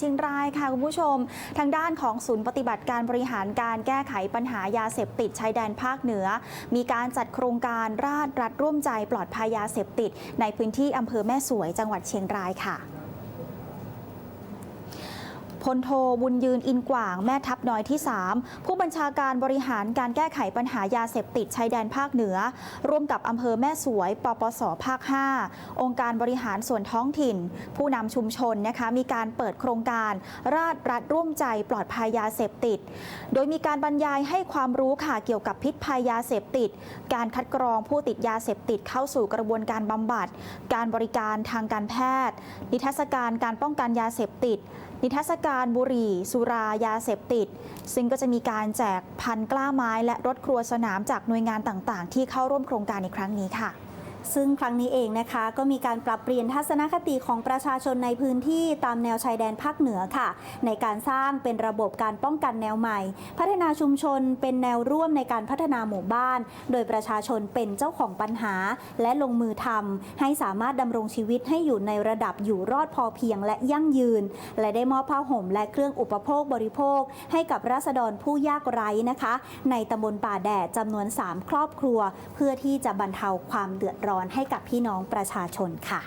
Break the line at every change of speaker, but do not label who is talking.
เชียงรายค่ะคุณผู้ชม ทางด้านของศูนย์ปฏิบัติการบริหารการแก้ไขปัญหายาเสพติดชายแดนภาคเหนือ มีการจัดโครงการราชรัฐร่วมใจปลอดภัยยาเสพติด ในพื้นที่อำเภอแม่สวยจังหวัดเชียงรายค่ะ พลโทบุญยืนอินกว่าง แม่ทัพน้อยที่ 3 ผู้บัญชาการบริหารการแก้ไขปัญหายาเสพติดชายแดนภาคเหนือ ร่วมกับอำเภอแม่สวย ปปสภาค 5 องค์การบริหารส่วนท้องถิ่น ผู้นำชุมชนนะคะมีการเปิดโครงการ ราชรัฐร่วมใจปลอดภัยยาเสพติด โดยมีการบรรยายให้ความรู้ค่ะเกี่ยวกับพิษภัยยาเสพติด การคัดกรองผู้ติดยาเสพติดเข้าสู่กระบวนการบำบัด การบริการทางการแพทย์ นิทรรศการการป้องกันยาเสพติด นิทรรศการบุหรี่ สุรายาเสพติด ซึ่งก็จะมีการแจกพันกล้าไม้และรถครัวสนามจากหน่วยงานต่างๆ ที่เข้าร่วมโครงการในครั้งนี้ค่ะ
ซึ่งครั้งนี้เองนะคะ ก็มีการปรับเปลี่ยนทัศนคติของประชาชนในพื้นที่ตามแนวชายแดนภาคเหนือค่ะ ในการสร้างเป็นระบบการป้องกันแนวใหม่ พัฒนาชุมชนเป็นแนวร่วมในการพัฒนาหมู่บ้าน โดยประชาชนเป็นเจ้าของปัญหา และลงมือทำให้สามารถดำรงชีวิตให้อยู่ในระดับอยู่รอดพอเพียงและยั่งยืน และได้มอบผ้าห่มและเครื่องอุปโภคบริโภค ให้กับราษฎรผู้ยากไร้นะคะ ในตำบลป่าแดดจำนวน 3 ครอบครัว เพื่อที่จะบรรเทาความเดือดร้อนร้อนให้กับพี่น้องประชาชนค่ะ